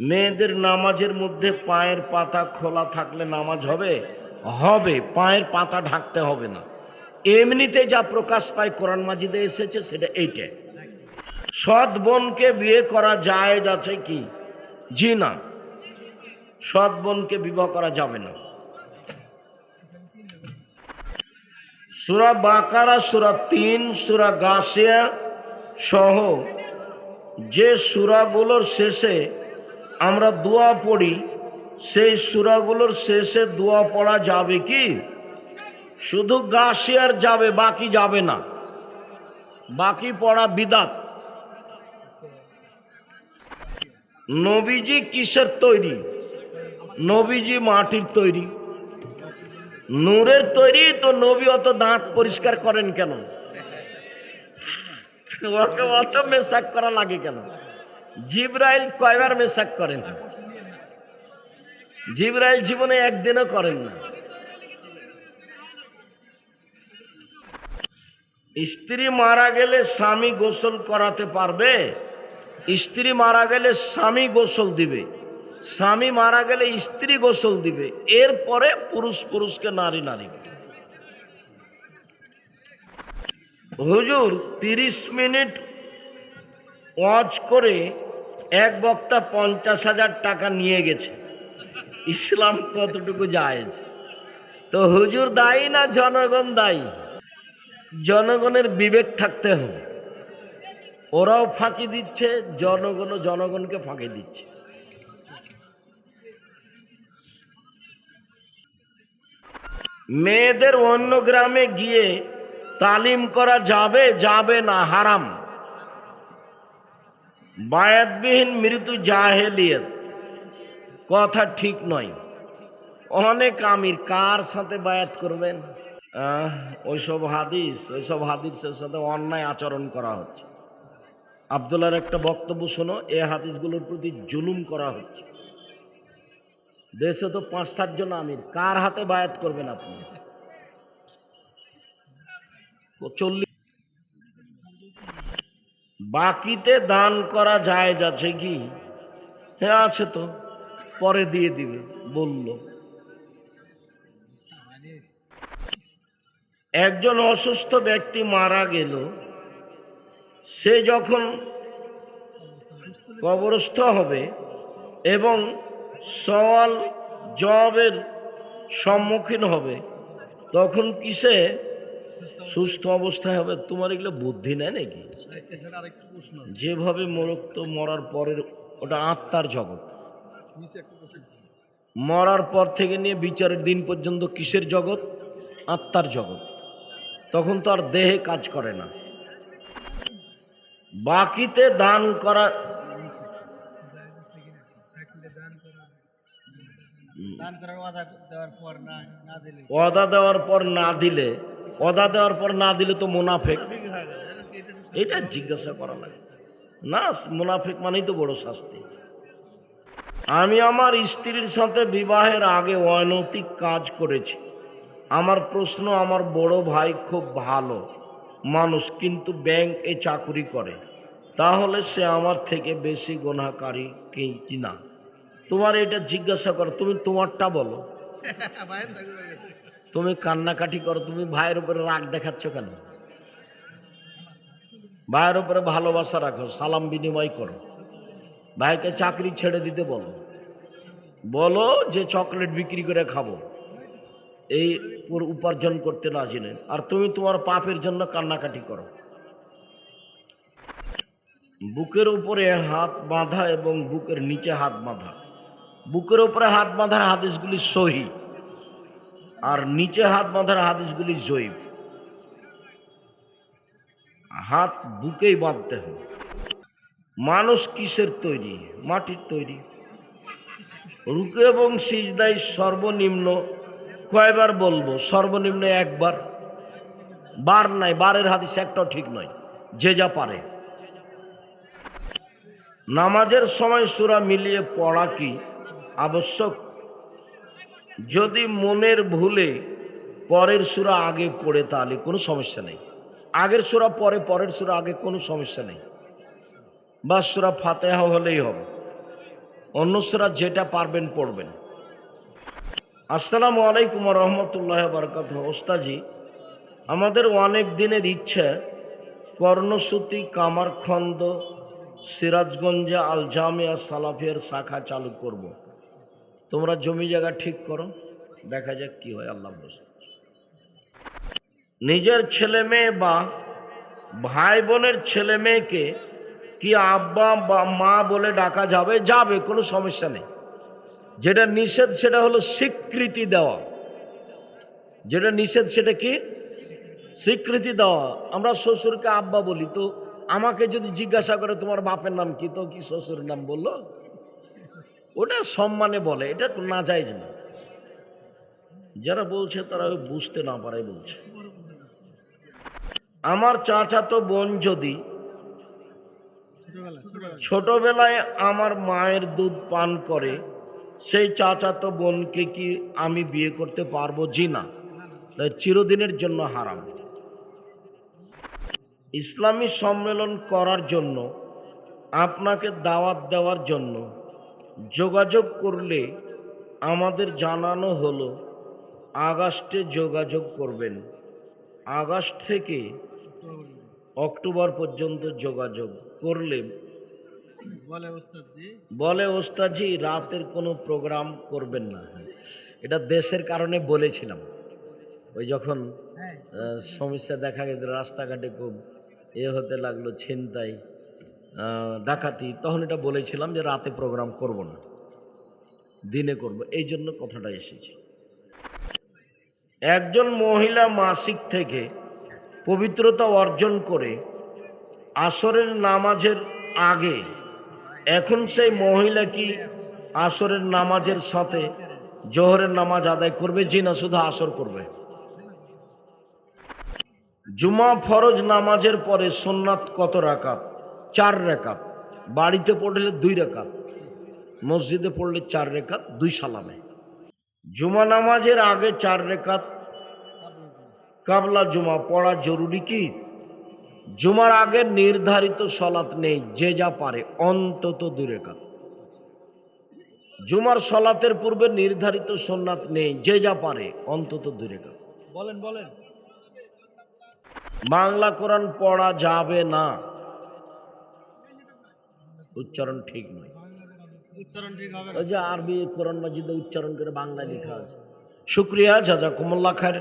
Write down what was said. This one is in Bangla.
মেয়েদের নামাজের মধ্যে পায়ের পাতা খোলা থাকলে নামাজ হবে? হবে, পায়ের পাতা ঢাকতে হবে না। এমনিতে যা প্রকাশ পায় কোরআন মাজিদে এসেছে, সেটা এইটা সৎ বোনকে বিয়ে করা যায় যাচ্ছে কি? জি না। সৎ বোনকে বিবাহ করা যাবে না। সুরা বাকারা, সুরা তিন, সুরা গাছিয়া সহ যে সুরাগুলোর শেষে আমরা দোয়া পড়ি, সেই সুরাগুলোর শেষে দোয়া পড়া যাবে কি? শুধু গাছিয়ার যাবে, বাকি যাবে না। বাকি পড়া বিদাত। নবীজি কিসের তৈরি? নবীজি মাটির তৈরি। নূরের তৈরি, তো নবী অত দাঁত পরিষ্কার করেন কেন? ওকে অত করা লাগে কেন? জিব্রাইল কয়বার মেসাক করেন? জিব্রাইল জীবনে একদিনও করেন না। স্ত্রী মারা গেলে স্বামী গোসল করাতে পারবে, স্ত্রী মারা গেলে স্বামী গোসল দিবে, স্বামী মারা গেলে স্ত্রী গোসল দিবে, এরপরে পুরুষ পুরুষকে নারী নারী। হুজুর, তিরিশ মিনিট ওয়াজ করে এক বক্তা পঞ্চাশ হাজার টাকা নিয়ে গেছে। ইসলাম কতটুকু জায়েজ? তো হুজুর দায়ী না জনগণ দায়ী? জনগণের বিবেক থাকতে হবে। ওরাও ফাঁকি দিচ্ছে, জনগণও জনগণকে ফাঁকি দিচ্ছে। মেয়েদের অন্য গ্রামে গিয়ে তালিম করা যাবে যাবে না, হারাম। বায়াতবিহীন মৃত্যু জাহেলিয়ত। কথা ঠিক নয়। অনেক আমির কার সাথে বায়াত করবেন? ওইসব হাদিস, ওইসব হাদিসের সাথে অন্যায় আচরণ করা হচ্ছে। আবদুল্লার একটা বক্তব্য শোনো, এ হাদিসগুলোর প্রতি জুলুম করা হচ্ছে। দেশে তো পাঁচ সাতজন আমির, কার হাতে বায়াত করবেন আপনি? চল্লিশ বাকিতে দান করা যায় যাচ্ছে কি? হ্যাঁ আছে তো। পরে দিয়ে দিবে, বলল। একজন অসুস্থ ব্যক্তি মারা গেল। সে যখন কবরস্থ হবে এবং সওয়াল জবাবের সম্মুখীন হবে, তখন কিসে? সুস্থ অবস্থায় হবে তোমার এগুলো বুদ্ধি নেয় নাকি? যেভাবে মরক তো মরার পরের ওটা আত্মার জগৎ। মরার পর থেকে নিয়ে বিচারের দিন পর্যন্ত কিসের জগৎ? আত্মার জগৎ। তখন তো আর দেহে কাজ করে না। বাকিতে দান করা ওয়াদা দেওয়ার পর না দিলে অদা দেওয়ার পর না দিলে তো মুনাফেক। এটা জিজ্ঞাসা করা লাগে। না মুনাফেক মানেই তো বড় শাস্তি। আমি আমার স্ত্রীর সাথে বিবাহের আগে অনৈতিক কাজ করেছি। আমার প্রশ্ন, আমার বড় ভাই খুব ভালো মানুষ, কিন্তু ব্যাংকে চাকুরি করে। তাহলে সে আমার থেকে বেশি গোনাকারী কি না? তোমার এটা জিজ্ঞাসা করো, তুমি তোমারটা বলো। তুমি কান্নাকাটি করো, তুমি ভাইয়ের উপরে রাগ দেখাচ্ছ কেন? ভাইয়ের উপরে ভালোবাসা রাখো, সালাম বিনিময় করো। ভাইকে চাকরি ছেড়ে দিতে বলো। বলো যে চকলেট বিক্রি করে খাব। এই পুরো উপার্জন করতে রাজি নেই। আর তুমি তোমার পাপের জন্য কান্নাকাটি করো। বুকের উপরে হাত বাঁধা এবং বুকের নিচে হাত বাঁধা। বুকের উপরে হাত বাঁধার হাদিসগুলি সহি। আর নিচে হাত বাঁধার হাদিসগুলি জৈব হাত বুকেই বাঁধতে হবে। মানুষ কিসের তৈরি? মাটির তৈরি। রুকে এবং সিজদাই সর্বনিম্ন কয়বার বলব? সর্বনিম্ন একবার। বার নাই, বারের হাদিস একটাও ঠিক নয়। যে যা পারে। নামাজের সময় সুরা মিলিয়ে পড়া কি আবশ্যক? যদি মনের ভুলে পরের সুরা আগে পড়ে তাহলে কোনো সমস্যা নেই। আগের সুরা পরে, পরের সুরা আগে কোনো সমস্যা নেই। বা সুরা ফাতেহা হলেই হবে। অন্য সুরা যেটা পারবেন পড়বেন। আসসালামু আলাইকুম রহমতুল্লাহ বরকাত ওস্তাজি আমাদের অনেক দিনের ইচ্ছা কর্ণসূতি কামারখন্দ সিরাজগঞ্জে আল জামিয়া সালাফিয়ার শাখা চালু করব। তোমরা জমি জায়গা ঠিক করো, দেখা যাক কি হয়, আল্লাহ বসে নিজের ছেলে মেয়ে বা ভাই বোনের ছেলে মেয়েকে কি আব্বা বা মা বলে ডাকা যাবে? যাবে, কোনো সমস্যা নেই। যেটা নিষেধ সেটা হলো স্বীকৃতি দেওয়া। যেটা নিষেধ সেটা কি? স্বীকৃতি দেওয়া। আমরা শ্বশুরকে আব্বা বলি, তো আমাকে যদি জিজ্ঞাসা করে তোমার বাপের নাম কি, তো কি শ্বশুরের নাম বলল? ওটা সম্মানে বলে, এটা না যায় না। যারা বলছে তারা ওই বুঝতে না পারে বলছে। আমার চাচাতো বোন যদি ছোটবেলা ছোটবেলা ছোটবেলায় আমার মায়ের দুধ পান করে, সেই চাচাতো বোনকে কি আমি বিয়ে করতে পারব? জি না। চিরদিনের জন্য হারাম। ইসলামী সম্মেলন করার জন্য, আপনাকে দাওয়াত দেওয়ার জন্য যোগাযোগ করলে আমাদের জানানো হলো আগস্টে যোগাযোগ করবেন। আগস্ট থেকে অক্টোবর পর্যন্ত যোগাযোগ করলে বলে ওস্তাদ ওস্তাজি রাতের কোনো প্রোগ্রাম করবেন না। এটা দেশের কারণে বলেছিলাম। ওই যখন হ্যাঁ। সমস্যা দেখা গেছে রাস্তাঘাটে খুব এ হতে লাগল ছিনতাই। ডাকাতি, তখন এটা বলেছিলাম যে রাতে প্রোগ্রাম করব না। দিনে করব। এই জন্য কথাটা এসেছে। একজন মহিলা মাসিক থেকে পবিত্রতা অর্জন করে আসরের নামাজের আগে, এখন সেই মহিলা কি আসরের নামাজের সাথে জোহরের নামাজ আদায় করবে? জি না, শুধু আসর করবে। জুমা ফরজ নামাজের পরে সোননাথ কত রাকাত? চার রেখাত। বাড়িতে পড়লে দুই রেখাত মসজিদে পড়লে চার রেখাত দুই সালামে। জুমা নামাজের আগে চার রেখাত কাবলা জুমা পড়া জরুরি কি? জুমার আগে নির্ধারিত সলাত নেই যে যা পারে অন্তত দুই রেখাত। জুমার সলাতের পূর্বে নির্ধারিত সোননাথ নেই যে যা পারে অন্তত দুই রেখাত। বলেন বলেন। বাংলা কোরআন পড়া যাবে না। উচ্চারণ ঠিক নয়। উচ্চারণ ঠিক হবে ওই যে আরবি কোরআন মাজিদে উচ্চারণ করে বাংলা লেখা আছে। শুক্রিয়া জাজা কুমল্লা খায়ের